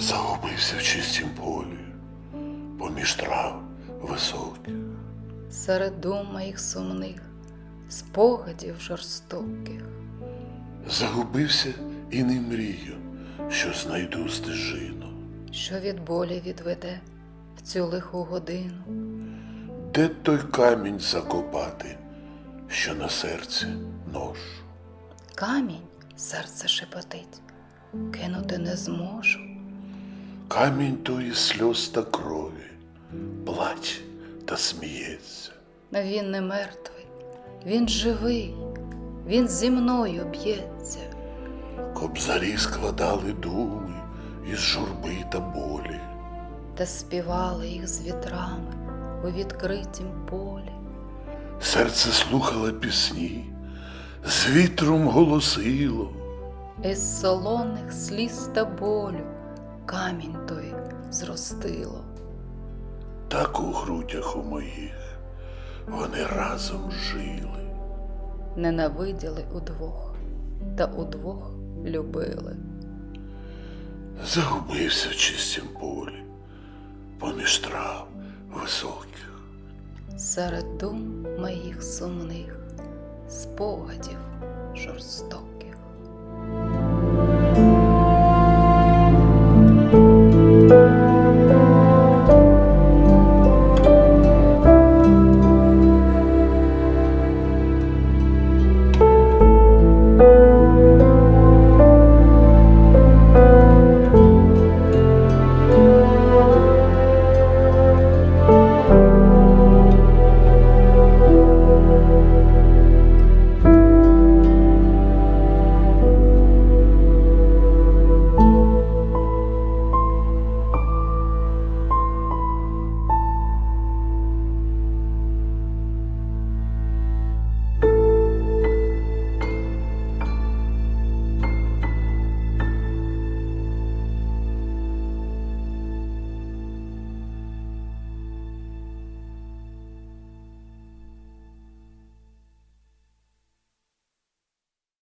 загубився в чистім полі, поміж трав високих. серед дум моїх сумних, спогадів жорстоких. Загубився і не мрію, що знайду стежину, що від болі відведе в цю лиху годину, де той камінь закопати, що на серці ношу. камінь серце шепотить, кинути не зможу. Камінь тої сльоз та крові, плач та сміється. Він не мертвий, він живий, він зі мною б'ється. Кобзарі складали думи із журби та болі. та співали їх з вітрами у відкритім полі. Серце слухало пісні, з вітром голосило. Із солоних сліз та болю камінь той зростило. Так у грудях у моїх вони разом жили. Ненавиділи удвох, та удвох любили. Загубився в чистім полі, поміж трав високих. Серед дум моїх сумних, спогадів жорстоких.